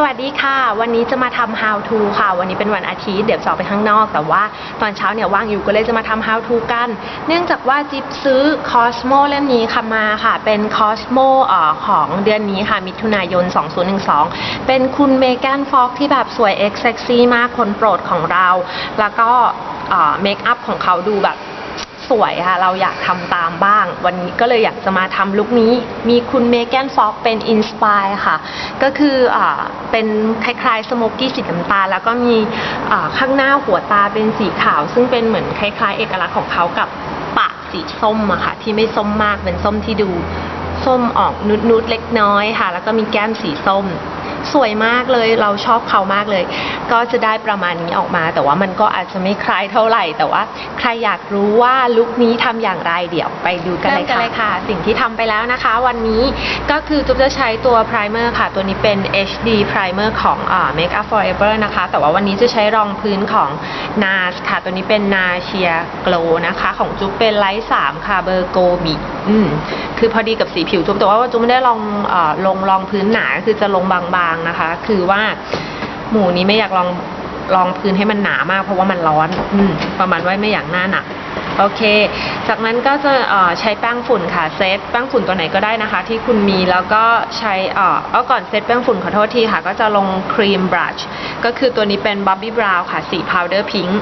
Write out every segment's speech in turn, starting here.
สวัสดีค่ะ วันนี้จะมาทำ how to ค่ะ วันนี้เป็นวันอาทิตย์เดี๋ยวจออกไปข้างนอก แต่ว่าตอนเช้าเนี่ยว่างอยู่ก็เลยจะมาทำ how to กัน เนื่องจากว่าจิ๊บซื้อ Cosmo เล่มนี้ค่ะมาค่ะ เป็น Cosmo เอ่อของเดือนนี้ค่ะ มิถุนายน 2012 เป็นคุณเมแกนฟ็อกที่แบบสวยเอ็กซ์เซ็กซี่มากคนโปรดของเรา แล้วก็เมคอัพของเขาดูแบบ สวยค่ะ เราอยากทำตามบ้าง วันนี้ก็เลยอยากจะมาทำลุคนี้ มีคุณเมแกนฟ็อกเป็นอินสปายค่ะ ก็คืออาเป็นคล้ายๆสโมกกี้สีน้ำตาล แล้วก็มีข้างหน้าหัวตาเป็นสีขาว ซึ่งเป็นเหมือนคล้ายๆ เอกลักษณ์ของเขากับปากสีส้มอะค่ะ ที่ไม่ส้มมากเป็นส้มที่ดู ส้มออกนุดๆเล็กน้อยค่ะ แล้วก็มีแก้มสีส้ม สวยมากเลยเราชอบเขามากเลย ก็จะได้ประมาณนี้ออกมา แต่ว่ามันก็อาจจะไม่คล้ายเท่าไหร่ แต่ว่าใครอยากรู้ว่าลุคนี้ทำอย่างไรเดี๋ยวไปดูกันเลยค่ะค่ะ สิ่งที่ทำไปแล้วนะคะ วันนี้ก็คือจุ๊บจะใช้ตัว primer ค่ะ ตัวนี้เป็น HD primer ของอ่า Make Up Forever นะคะ แต่ว่าวันนี้จะใช้รองพื้นของ NARS ค่ะ ตัวนี้เป็น Narsia Glow นะคะ ของจุ๊บเป็นไลท์3ค่ะเบอร์โกบิอืม คือพอดีกับสีผิวจุ๊บแต่ว่าจุ๊บไม่ได้ลองเออลงรองพื้นหนาคือจะลงบางๆนะคะ คือว่าหมูนี้ไม่อยากลองลองพื้นให้มันหนามาก เพราะว่ามันร้อนอืมประมาณว่าไม่อยากหน้าหนักโอเค จากนั้นก็จะใช้แป้งฝุ่นค่ะเซตแป้งฝุ่นตัวไหนก็ได้นะคะ ที่คุณมีแล้วก็ใช้เอ่อก่อนเซตแป้งฝุ่นขอโทษทีค่ะ ก็จะลงครีมบรัชก็คือตัวนี้เป็นบ๊อบบี้บราวน์ค่ะสีพาวเดอร์พิงค์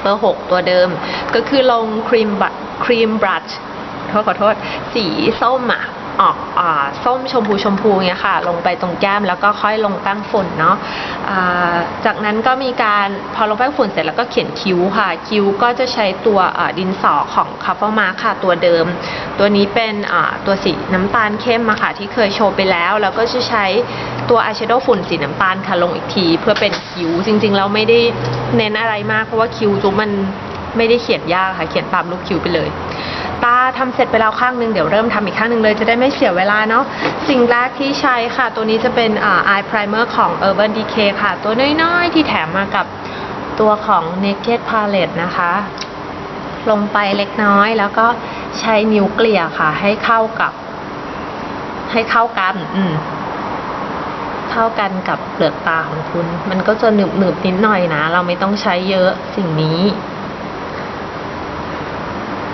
เบอร์หกตัวเดิม ก็คือลงครีมบัครีมบรัช โทษขอโทษ สีส้มอะออกอส้มชมพูชมพูเงี้ยค่ะ ลงไปตรงแก้มแล้วก็ค่อยลงแป้งฝุ่นเนาะอ่าจากนั้นก็มีการพอลงแป้งฝุ่นเสร็จแล้วก็เขียนคิ้วค่ะ คิ้วก็จะใช้ตัวดินสอของ c o ฟ e r Mark ค่ะตัวเดิม ตัวนี้เป็นตัวสีน้ำตาลเข้มมาค่ะ ที่เคยโชว์ไปแล้ว แล้วก็จะใช้ตัวอายแชโดว์ฝุ่นสีน้ำตาลค่ะลงอีกทีเพื่อเป็นคิ้วจริงๆแล้วไม่ได้เน้นอะไรมากเพราะว่าคิ้วจุ๊มันไม่ได้เขียนยากค่ะ เขียนตามลูกคิ้วไปเลย ตาทำเสร็จไปแล้วข้างหนึ่งเดี๋ยวเริ่มทำอีกข้างหนึ่งเลยจะได้ไม่เสียเวลาเนาะสิ่งแรกที่ใช้ค่ะ ตัวนี้จะเป็นอ่า eye primer ของ Urban Decay ค่ะ ตัวน้อยๆ ที่แถมมากับตัวของ Naked Palette นะคะ ลงไปเล็กน้อยแล้วก็ใช้นิ้วเกลี่ยค่ะ ให้เข้ากับ ให้เข้ากัน อืมเข้ากันกับเปลือกตาของคุณ มันก็จะหนึบๆนิดหน่อยนะ เราไม่ต้องใช้เยอะสิ่งนี้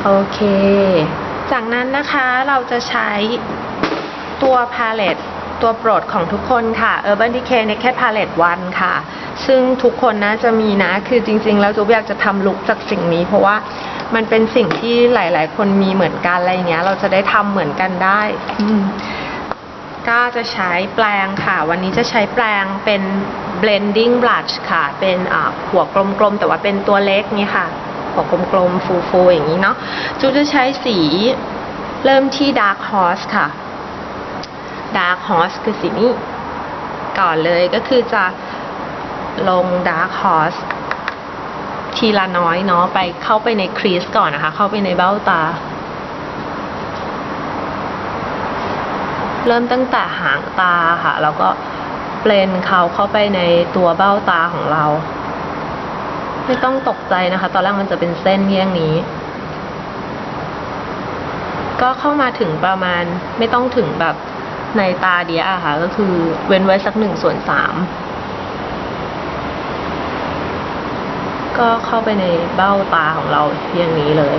โอเค จากนั้นนะคะเราจะใช้ตัวพาเลตตัวโปรดของทุกคนค่ะ Urban Decay Naked Palette 1 ค่ะ ซึ่งทุกคนน่าจะมีนะ คือจริง ๆ แล้วจุ๊บอยากจะทำลุคจากสิ่งนี้ เพราะว่ามันเป็นสิ่งที่หลาย ๆ คนมีเหมือนกันอะไรเงี้ย เราจะได้ทำเหมือนกันได้ก็จะใช้แปรงค่ะ วันนี้จะใช้แปรงเป็น blending brush ค่ะ เป็นหัวกลม ๆ แต่ว่าเป็นตัวเล็กนี่ค่ะ หัวกลมๆ ฟูๆ อย่างนี้เนาะจูจะใช้สีเริ่มที่ dark horse ค่ะ dark horse คือสีนี้ ก่อนเลยก็คือจะลง dark horse ทีละน้อยเนาะไปเข้าไปในครีสก่อนนะคะ เข้าไปในเบ้าตา เริ่มตั้งแต่หางตาค่ะ แล้วก็เปลนเขาเข้าไปในตัวเบ้าตาของเรา ไม่ต้องตกใจนะคะ ตอนแรกมันจะเป็นเส้นเยี่ยงนี้ ก็เข้ามาถึงประมาณไม่ต้องถึงแบบในตาเดียอะค่ะ ก็คือเว้นไว้สักหนึ่งส่วนสามก็เข้าไปในเบ้าตาของเราอย่างนี้เลย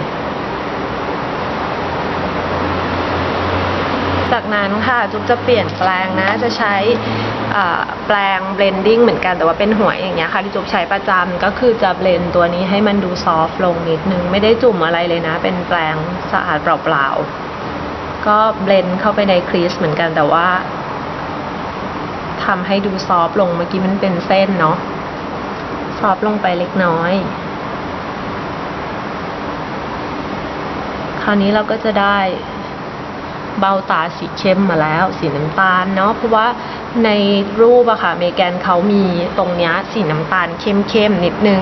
จากนั้นค่ะจุ๊บจะเปลี่ยนแปลงนะจะใช้แปลง blending เหมือนกันแต่ว่าเป็นหัวอย่างเงี้ยค่ะที่จุ๊บใช้ประจำก็คือจะเบลนตัวนี้ให้มันดูซอฟต์ลงนิดนึง ไม่ได้จุ่มอะไรเลยนะ เป็นแปลงสะอาดเปล่าๆก็เบลนเข้าไปในครีสเหมือนกันแต่ว่าทำให้ดูซอฟต์ลงเมื่อกี้มันเป็นเส้นเนาะซอฟต์ลงไปเล็กน้อยคราวนี้เราก็จะได้ เบ้าตาสีเข้มมาแล้ว สีน้ำตาลเนาะเพราะว่าในรูปอะค่ะเมแกนเขามีตรงเนี้ยสีน้ำตาลเข้มๆนิดนึง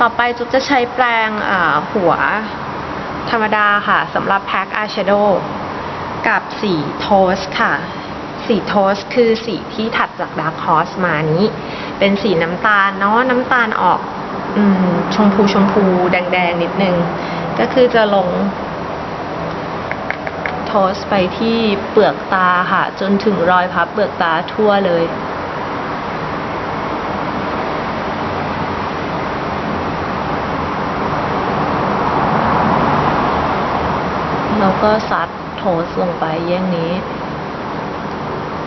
ต่อไปจุ๊บจะใช้แปรงหัวธรรมดาค่ะสำหรับแพ็คอายแชโดว์กับสีโทสค่ะ สีโทสคือสีที่ถัดจากดาร์คฮอสมานี้ เป็นสีน้ำตาลเนาะน้ำตาลออกอมชมพูชมพูแดงๆนิดนึง ก็คือจะลง โทสไปที่เปลือกตาค่ะ จนถึงรอยพับเปลือกตาทั่วเลย แล้วก็ซัดโทสลงไปอย่างนี้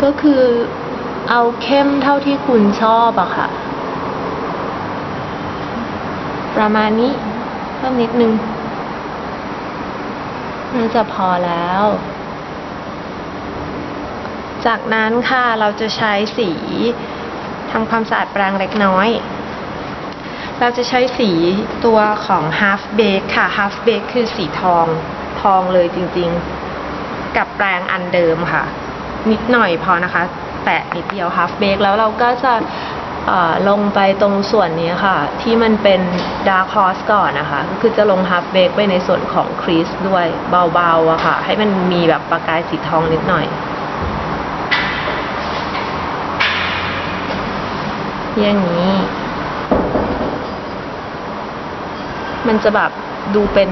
ก็คือเอาเข้มเท่าที่คุณชอบอะค่ะ ประมาณนี้เพิ่มนิดนึง น่าจะพอแล้ว จากนั้นค่ะเราจะใช้สีทำความสะอาดแปรงเล็กน้อย เราจะใช้สีตัวของ half bake ค่ะ half bake คือสีทองทองเลยจริงๆ กับแปรงอันเดิมค่ะ นิดหน่อยพอนะคะ แตะนิดเดียว half bake แล้วเราก็จะ ลงไปตรงส่วนนี้ค่ะ ที่มันเป็น dark horse ก่อนนะคะก็คือจะลง half bake ไปในส่วนของ crease ด้วยเบาๆอะค่ะ ให้มันมีแบบประกายสีทองนิดหน่อย อย่างนี้ มันจะแบบดูเป็น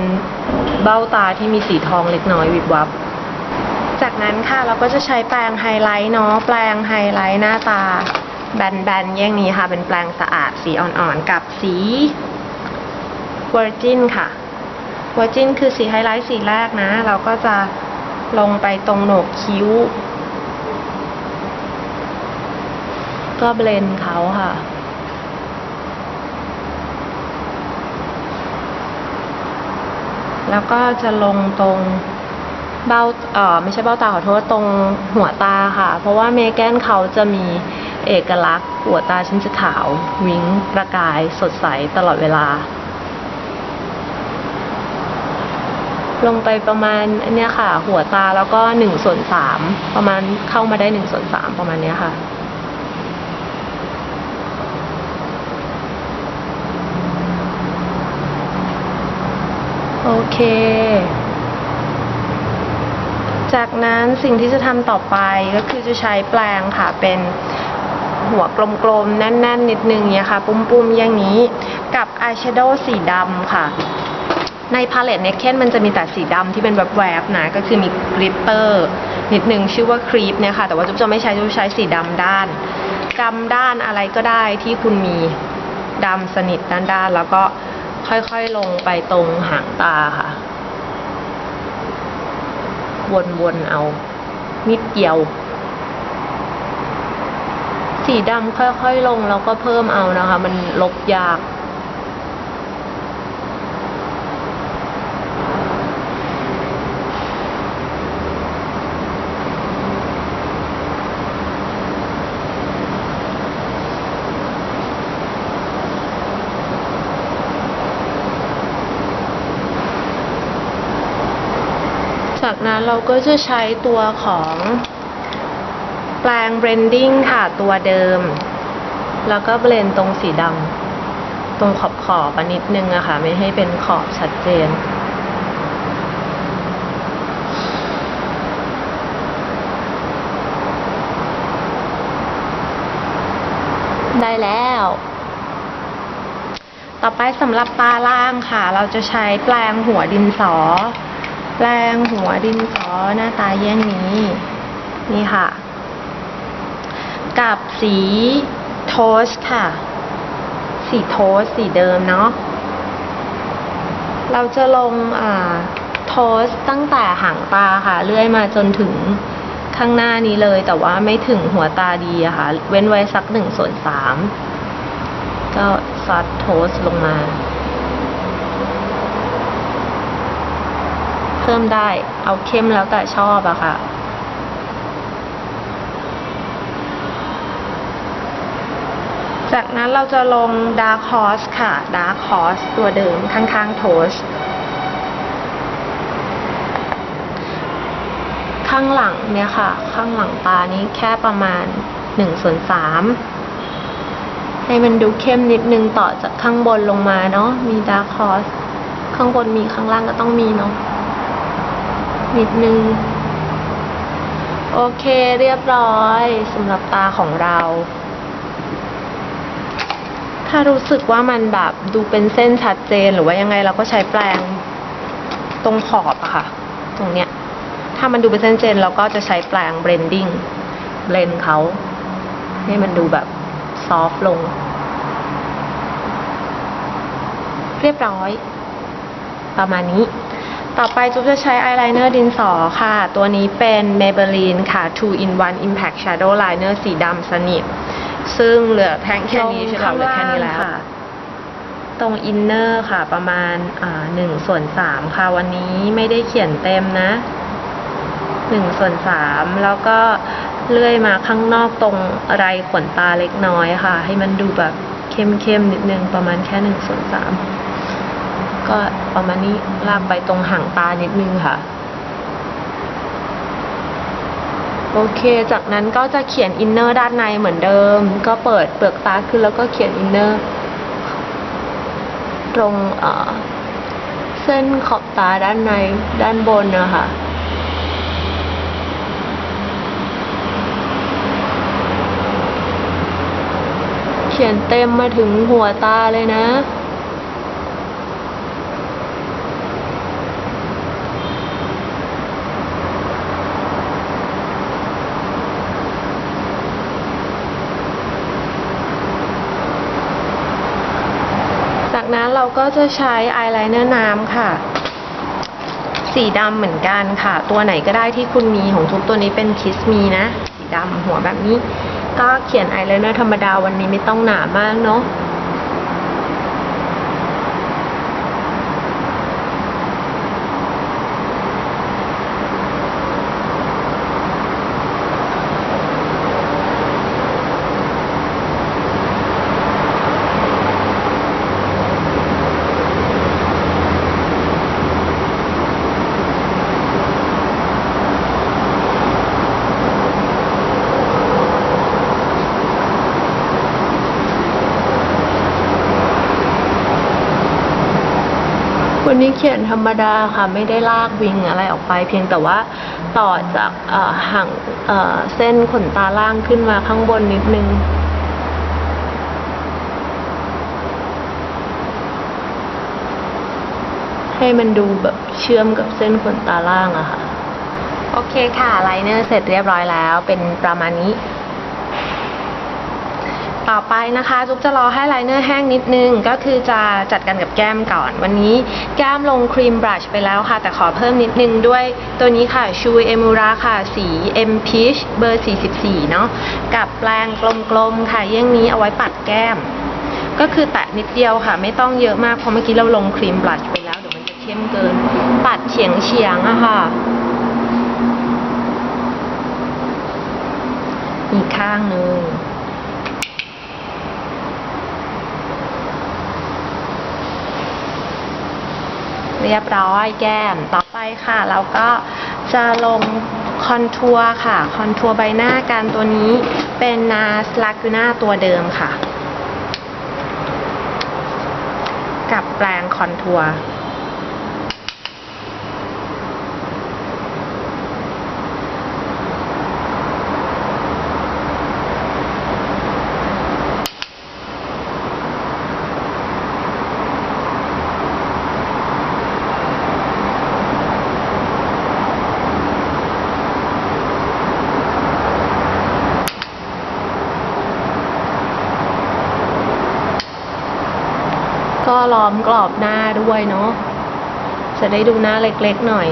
เบ้าตาที่มีสีทองเล็กน้อยวิบวับ จากนั้นค่ะเราก็จะใช้แปรงไฮไลท์เนาะแปรงไฮไลท์หน้าตา แบนๆอย่างนี้ค่ะ เป็นแปรงสะอาดสีอ่อนๆ กับสี Virgin ค่ะ Virgin คือสีไฮไลท์สีแรกนะ เราก็จะลงไปตรงโหนกคิ้ว ก็เบลนเขาค่ะแล้วก็จะลงตรง เบ้าเอ่อไม่ใช่เบ้าตาขอโทษตรงหัวตาค่ะ เพราะว่าเมแกนเขาจะมีเอกลักษณ์ หัวตาชิ้นจะขาว วิ้งประกายสดใสตลอดเวลา ลงไปประมาณอันเนี้ยค่ะ หัวตาแล้วก็หนึ่งส่วนสามประมาณเข้ามาได้หนึ่งส่วนสามประมาณเนี้ยค่ะโอเค จากนั้นสิ่งที่จะทำต่อไปก็คือจะใช้แปรงค่ะเป็นหัวกลมๆ แน่นๆ นิดนึงเนี่ยค่ะ ปุ้มๆ อย่างนี้กับอายแชโดว์สีดำค่ะ ในพาเลตเน k เคนมันจะมีแต่สีดำที่เป็นแวบๆ นะ ก็คือมีกริตเตอร์นิดนึงชื่อว่าครีปเนี่ยค่ะ แต่ว่าจุ๊บจะไม่ใช้จุ๊บใช้สีดำด้านดำด้านอะไรก็ได้ที่คุณมีดำสนิทด้านๆ แล้วก็ค่อยๆ ลงไปตรงหางตาค่ะ วนๆเอานิดเดียว สีดำค่อยๆลงแล้วก็เพิ่มเอานะคะ มันลบยาก จากนั้นเราก็จะใช้ตัวของแปลง blending ค่ะตัวเดิม แล้วก็เบลนตรงสีดำตรงขอบขอบนิดนึงอะค่ะ ไม่ให้เป็นขอบชัดเจนได้แล้ว ต่อไปสำหรับตาล่างค่ะ เราจะใช้แปลงหัวดินสอ แปลงหัวดินสอหน้าตาแย่งนี้ นี่ค่ะ กับสีโทสค่ะ สีโทสสีเดิมเนาะเราจะลงอ่าโทสตั้งแต่หางตาค่ะ เลื่อยมาจนถึงข้างหน้านี้เลย แต่ว่าไม่ถึงหัวตาดีอะค่ะ เว้นไว้สักหนึ่งส่วนสามก็ซัดโทสลงมา พิ่มได้ เอาเข้มแล้วแต่ชอบอะค่ะ จากนั้นเราจะลง Dark Horse ค่ะ Dark Horse ตัวเดิมข้างๆโทสข้างหลังเนี่ยค่ะ ข้างหลังตานี้แค่ประมาณ1ส่วน3ให้มันดูเข้มนิดนึงต่อจากข้างบนลงมาเนาะมี Dark Horse ข้างบนมีข้างล่างก็ต้องมีเนาะ นิดนึง โอเคเรียบร้อยสำหรับตาของเรา ถ้ารู้สึกว่ามันแบบดูเป็นเส้นชัดเจนหรือว่ายังไงเราก็ใช้แปรงตรงขอบอะค่ะ ตรงเนี้ย ถ้ามันดูเป็นเส้นเจนเราก็จะใช้แปรง blending เบลนเขาให้มันดูแบบซอฟลง เรียบร้อย ประมาณนี้ ต่อไปจุ๊บจะใช้อายไลเนอร์ดินสอค่ะ ตัวนี้เป็น Maybelline ค่ะ 2 in 1 Impact Shadow Liner สีดำสนิท ซึ่งเหลือแท่งแค่นี้ใช่ไหมเหลือแค่นี้แล้ว ตรงอินเนอร์ค่ะประมาณหนึ่งส่วนสามค่ะ วันนี้ไม่ได้เขียนเต็มนะหนึ่งส่วนสามแล้วก็เลื่อยมาข้างนอกตรงไรขนตาเล็กน้อยค่ะ ให้มันดูแบบเข้มๆนิดนึงประมาณแค่หนึ่งส่วนสาม ก็ประมาณนี้ลากไปตรงห่างตานิดนึงค่ะ โอเค จากนั้นก็จะเขียนอินเนอร์ด้านในเหมือนเดิม ก็เปิดเปลือกตาขึ้นแล้วก็เขียนอินเนอร์ตรงเอ่อเส้นขอบตาด้านในด้านบนนะคะเขียนเต็มมาถึงหัวตาเลยนะ นั้นเราก็จะใช้อายไลเนอร์น้ำค่ะ สีดำเหมือนกันค่ะ ตัวไหนก็ได้ที่คุณมีของทุกตัวนี้เป็นคิสมีนะ สีดำหัวแบบนี้ ก็เขียนอายไลเนอร์ธรรมดาวันนี้ไม่ต้องหนามากเนาะ นี้เขียนธรรมดาค่ะไม่ได้ลากวิงอะไรออกไป เพียงแต่ว่าต่อจากห่างเอ่อเส้นขนตาล่างขึ้นมาข้างบนนิดนึงให้มันดูแบบเชื่อมกับเส้นขนตาล่างอะค่ะ โอเคค่ะไลเนอร์เสร็จเรียบร้อยแล้ว เป็นประมาณนี้ ต่อไปนะคะจุ๊บจะรอให้ไลเนอร์แห้งนิดนึง ก็คือจะจัดกันกับแก้มก่อน วันนี้แก้มลงครีมบรัชไปแล้วค่ะ แต่ขอเพิ่มนิดนึงด้วยตัวนี้ค่ะชูเอมูราค่ะ สี M Peach เบอร์ 44 เนาะกับแปรงกลมๆค่ะเยี่ยงนี้เอาไว้ปัดแก้ม ก็คือแตะนิดเดียวค่ะ ไม่ต้องเยอะมากเพราะเมื่อกี้เราลงครีมบลัชไปแล้วเดี๋ยวมันจะเข้มเกิน ปัดเฉียงเฉียงๆอะค่ะอีกข้างหนึ่ง เรียบร้อยแก้มต่อไปค่ะ เราก็จะลงคอนทัวร์ค่ะ คอนทัวร์ใบหน้าการตัวนี้เป็นนาสลากูน่าตัวเดิมค่ะ กับแปรงคอนทัวร์ ก็ล้อมกรอบหน้าด้วยเนาะจะได้ดูหน้าเล็กๆหน่อย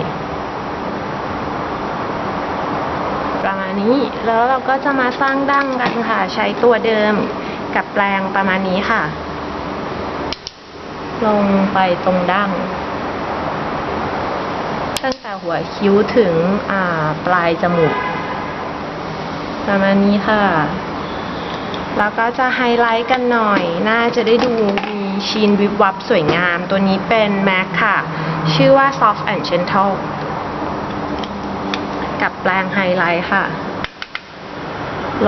ประมาณนี้แล้วเราก็จะมาสร้างดั้งกันค่ะ ใช้ตัวเดิมกับแปรงประมาณนี้ค่ะ ลงไปตรงดั้งตั้งแต่หัวคิ้วถึงอ่าปลายจมูก ประมาณนี้ค่ะ แล้วก็จะไฮไลท์กันหน่อย น่าจะได้ดูมี ชีนวิบวับสวยงาม ตัวนี้เป็นแม็กค่ะ ชื่อว่า Soft and Gentle กับแปรงไฮไลท์ค่ะ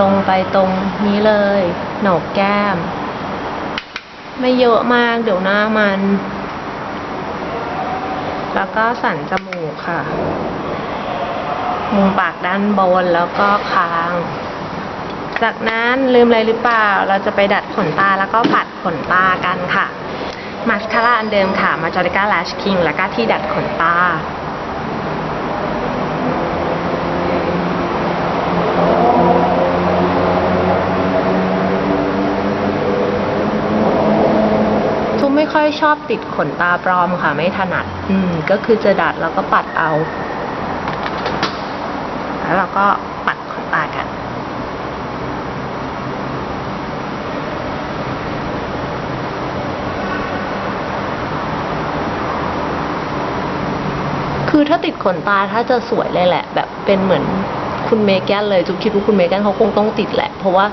ลงไปตรงนี้เลย โหนกแก้ม ไม่เยอะมากเดี๋ยวหน้ามัน แล้วก็สันจมูกค่ะ มุมปากด้านบนแล้วก็คาง จากนั้นลืมเลยหรือเปล่า เราจะไปดัดขนตาแล้วก็ปัดขนตากันค่ะ มาสคาร่าอันเดิมค่ะ มาจอริก้าลาชคิงแล้วก็ที่ดัดขนตาไม่ค่อยชอบติดขนตาปลอมค่ะไม่ถนัด อืม ก็คือจะดัดแล้วก็ปัดเอา แล้วเราก็ คือถ้าติดขนตาถ้าจะสวยเลยแหละ แบบเป็นเหมือนคุณเมแกนเลยจุ๊บคิดว่าคุณเมแกนเขาคงต้องติดแหละ เพราะว่า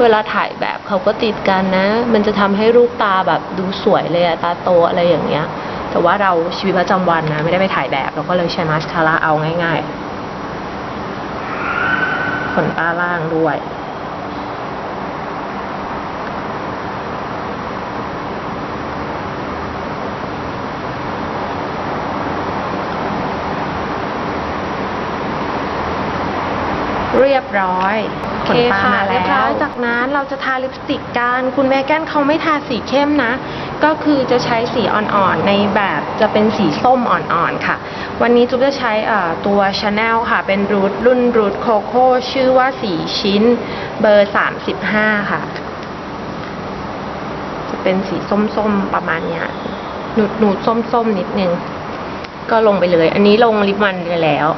เวลาถ่ายแบบเขาก็ติดกันนะ มันจะทำให้รูปตาแบบดูสวยเลยอะตาโตอะไรอย่างเงี้ย แต่ว่าเราชีวิตประจำวันนะ ไม่ได้ไปถ่ายแบบเราก็เลยใช้มาสคาร่าเอาง่ายๆขนตาล่างด้วย เรียบร้อยขนตามาแล้วเรียบร้อยจากนั้นเราจะทาลิปสติกกันคุณแมแกนเขาไม่ทาสีเข้มนะ ก็คือจะใช้สีอ่อนๆในแบบจะเป็นสีส้มอ่อนๆค่ะ วันนี้จุ๊บจะใช้อ่าตัว Chanel ค่ะ เป็นรูทรุ่นรูทโคโค่ชื่อว่าสีชิ้นเบอร์ 35 ค่ะ จะเป็นสีส้มๆประมาณเนี้ยหนูดหนูดๆส้มๆนิดนึง ก็ลงไปเลย อันนี้ลงลิปมันไปแล้ว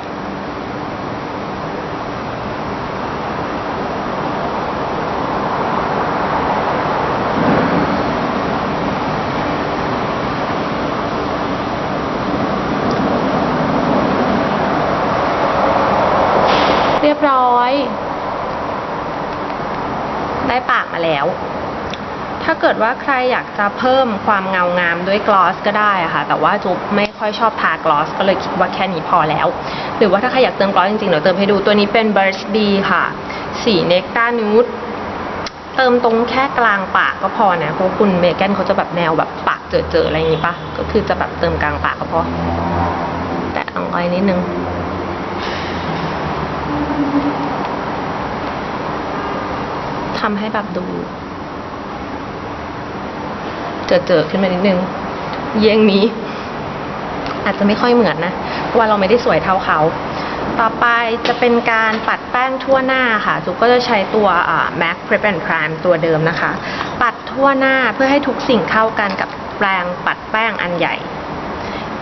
เรียบร้อย ได้ปากมาแล้ว ถ้าเกิดว่าใครอยากจะเพิ่มความเงางามด้วยกลอสก็ได้ะค่ะ แต่ว่าจุ๊บไม่ค่อยชอบทากลอส ก็เลยคิดว่าแค่นี้พอแล้ว หรือว่าถ้าใครอยากเติมกลอสจริงๆเดี๋ยวเติมให้ดูตัวนี้เป็น Burst B ค่ะ สีเนกตานูดเติมตรงแค่กลางปากก็พอนะเพราะคุณเมแกนเขาจะแบบแนวแบบปากเจอๆอะไรอย่างงี้ปะก็คือจะแบบเติมกลางปากก็พอ แต่เอาไว้นิดนึงทำให้แบบดู เจอเจอๆขึ้นมานิดนึง เย่งนี้ อาจจะไม่ค่อยเหมือนนะเพราะว่าเราไม่ได้สวยเท่าเขา ต่อไปจะเป็นการปัดแป้งทั่วหน้าค่ะจุกก็จะใช้ตัว MAC Prep and Prime ตัวเดิมนะคะ ปัดทั่วหน้าเพื่อให้ทุกสิ่งเข้ากันกับแปรงปัดแป้งอันใหญ่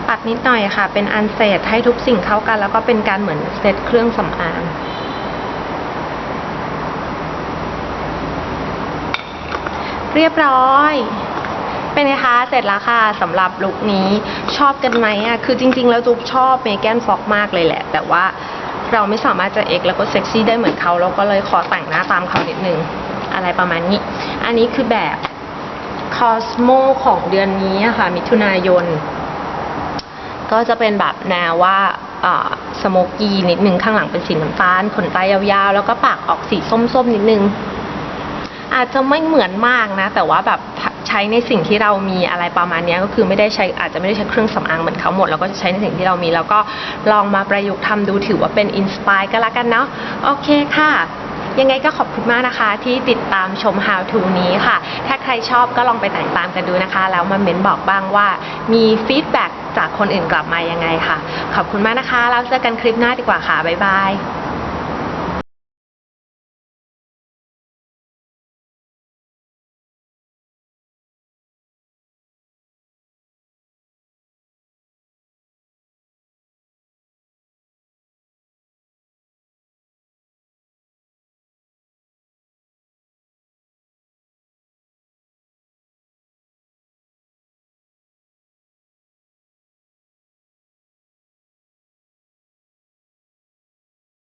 ปัดนิดหน่อยค่ะ เป็นอันเซตให้ทุกสิ่งเข้ากัน แล้วก็เป็นการเหมือนเซตเครื่องสำอางเรียบร้อย เป็นไงคะ เสร็จแล้วค่ะสำหรับลุคนี้ชอบกันไหมอะ คือจริง ๆ แล้วจุ๊บชอบเมแกนฟ็อกมากเลยแหละ แต่ว่าเราไม่สามารถจะเอกแล้วก็เซ็กซี่ได้เหมือนเขาเราก็เลยขอแต่งหน้าตามเขานิดนึง อะไรประมาณนี้ อันนี้คือแบบคอสโมของเดือนนี้ค่ะ มิถุนายน ก็จะเป็นแบบแนวว่าสโมกี้นิดนึงข้างหลังเป็นสีน้ำตาลขนตายาวๆ แล้วก็ปากออกสีส้มๆ นิดนึง อาจจะไม่เหมือนมากนะ แต่ว่าแบบ ใช้ในสิ่งที่เรามีอะไรประมาณนี้ก็คือไม่ได้ใช้อาจจะไม่ได้ใช้เครื่องสำอางเหมือนเขาหมดแล้วก็จะใช้ในสิ่งที่เรามี แล้วก็ลองมาประยุกต์ทำดูถือว่าเป็นอินสปายก็แล้วกันเนาะโอเคค่ะยังไงก็ขอบคุณมากนะคะ ที่ติดตามชม How to นี้ค่ะ ถ้าใครชอบก็ลองไปแต่งตามกันดูนะคะ แล้วมาเม้นบอกบ้างว่ามีฟีดแบ็กจากคนอื่นกลับมายังไงค่ะ ขอบคุณมากนะคะ แล้วเจอกันคลิปหน้าดีกว่าค่ะ บ๊ายบาย